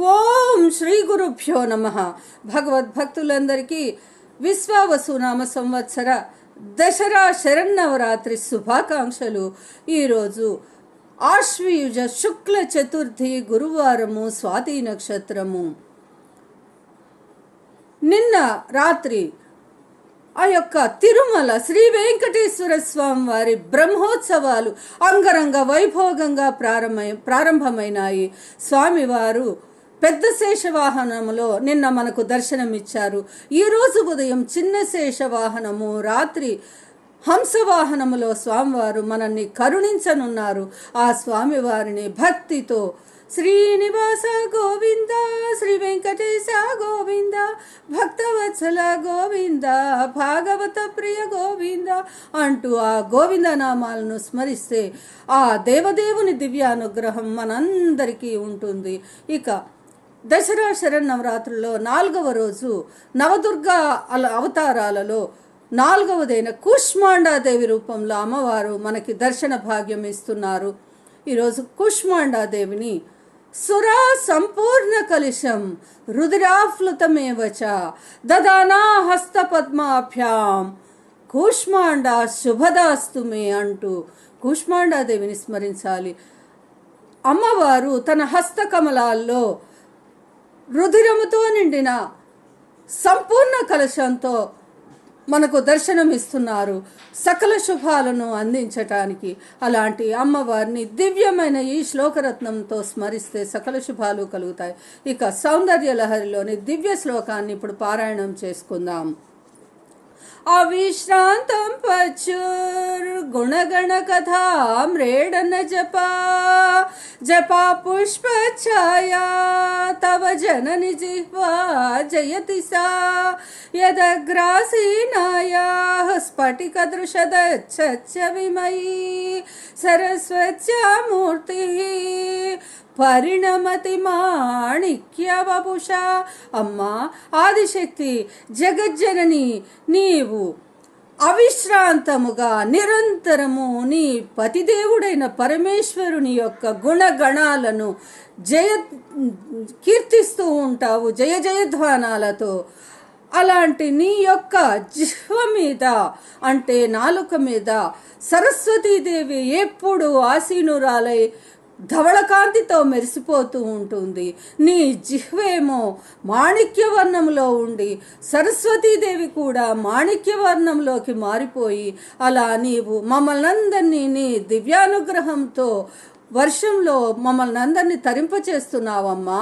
ఓం శ్రీ గురుభ్యో నమ. భగవద్భక్తులందరికీ విశ్వావసునామ సంవత్సర దసరా శరన్నవరాత్రి శుభాకాంక్షలు. ఈరోజు ఆశ్వయుజ శుక్ల చతుర్థి గురువారము స్వాతి నక్షత్రము. నిన్న రాత్రి ఆ యొక్క తిరుమల శ్రీ వెంకటేశ్వర స్వామి వారి బ్రహ్మోత్సవాలు అంగరంగ వైభోగంగా ప్రారంభమై ప్రారంభమైనాయి. స్వామివారు పెద్ద శేషవాహనములో నిన్న మనకు దర్శనమిచ్చారు. ఈరోజు ఉదయం చిన్న శేషవాహనము రాత్రి హంసవాహనములో స్వామివారు మనల్ని కరుణించనున్నారు. ఆ స్వామివారిని భక్తితో శ్రీనివాస గోవింద శ్రీ వెంకటేశ గోవింద భక్తవత్సల గోవింద భాగవత ప్రియ గోవింద అంటూ ఆ గోవింద నామాలను స్మరిస్తే ఆ దేవదేవుని దివ్యానుగ్రహం మనందరికీ ఉంటుంది. ఇక దసరా శరన్నవరాత్రుల్లో నాలుగవ రోజు నవదుర్గా అవతారాలలో నాలుగవదైన కుష్మాండాదేవి రూపంలో అమ్మవారు మనకి దర్శన భాగ్యం ఇస్తున్నారు. ఈరోజు కుష్మాండాదేవిని సురా సంపూర్ణ కలిశం రుద్రాఫ్లుతమేవచ దదానా హస్త పద్మాభ్యాం కూష్మాండ శుభదాస్తు అంటూ కూష్మాండాదేవిని స్మరించాలి. అమ్మవారు తన హస్తకమలాల్లో రుధిరముతో నిండిన సంపూర్ణ కలశంతో మనకు దర్శనమిస్తున్నారు సకల శుభాలను అందించటానికి అలాంటి అమ్మవారిని దివ్యమైన ఈ శ్లోకరత్నంతో స్మరిస్తే సకల శుభాలు కలుగుతాయి. ఇక సౌందర్య లహరిలోని దివ్య శ్లోకాన్ని ఇప్పుడు పారాయణం చేసుకుందాం. అవిశ్రాంతం పచ गणगणाकथाम्रेडन जपा जपा छाया तव जननि जिह्वा जयति सा यदग्रासीनायाः स्फटिकदृशदच्छच्च विमयी सरस्वत्या मूर्तिः परिणमति माणिक्य वपुषा अम्मा, आदिशक्ति, जगज्जननी, नीवु। అవిశ్రాంతముగా నిరంతరము నీ పతిదేవుడైన పరమేశ్వరుని యొక్క గుణగణాలను జయ కీర్తిస్తూ ఉంటావు జయ జయధ్వానాలతో అలాంటి నీ యొక్క జిహ్వ మీద అంటే నాలుక మీద సరస్వతీదేవి ఎప్పుడు ఆసీనురాలై ధవళకాంతితో మెరిసిపోతూ ఉంటుంది. నీ జిహ్వేమో మాణిక్యవర్ణంలో ఉండి సరస్వతీదేవి కూడా మాణిక్యవర్ణంలోకి మారిపోయి అలా నీవు మమ్మల్నందరినీ నీ దివ్యానుగ్రహంతో వర్షంలో మమ్మల్ని అందరినీ తరింపచేస్తున్నావమ్మా.